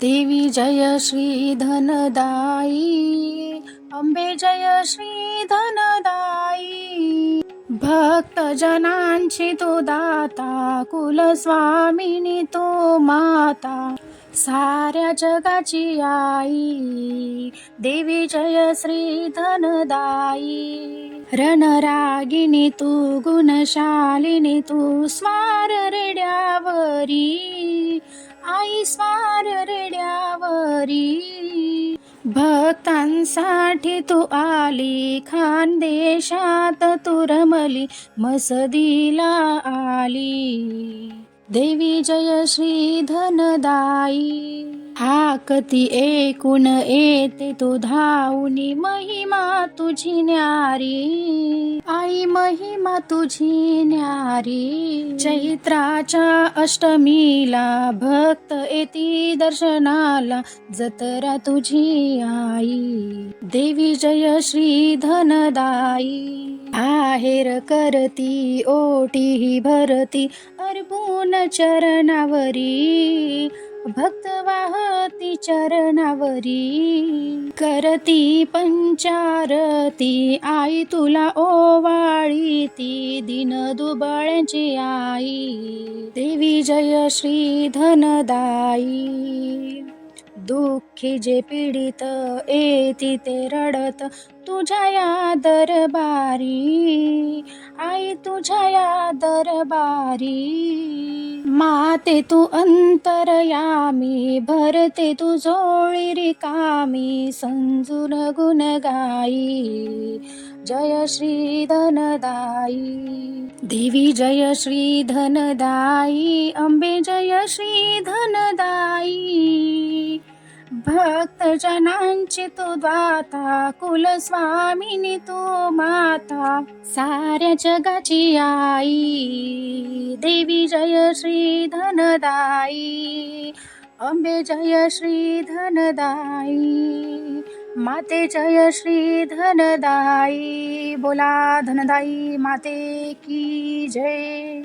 देवी जय श्री धनदाई अंबे जय श्री धनदाई. भक्त जनांची तो दाता कुलस्वामिनी तो माता. साऱ्या जगाची आई देवी जय श्री धनदाई. रणरागिनी तू गुणशालिनी तू स्वार रेड्यावरी. आई स्वार रेड्यावरी. भक्तांसाठी तू आली खानदेशात तू रमली मसदीला आली. देवी जय श्री धनदाई. हाकती एकूण येते तो धावनी. महिमा तुझी न्यारी. आई महिमा तुझी न्यारी. चैत्राच्या अष्टमीला भक्त येती दर्शनाला. जतरा तुझी आई. देवी जय श्री धनदाई आहेर करती ओटी भरती. अर्बुन चरणावरी. भक्त वाहती चरणावरी. करती पंचारती आई तुला ओवाळी ती दिन दुबळ्यांची आई. देवी जय श्री धनदाई दुःखी जे पीडित येती ते रडत तुझ्या या दरबारी. आई तुझ्या या दरबारी. माते तू अंतरयामी भरते तू झोळी रिकामी संजून गुण गाई जय श्री धनदाई देवी जय श्री धनदाई अंबे जय श्री धनदाई भक्त जनांची तू दाता कुलस्वामिनी तू माता. साऱ्या जगाची आई देवी जय श्री धनदाई. अंबे जय श्री धनदाई माते जय श्री धनदाई. बोला धनदाई माते की जय.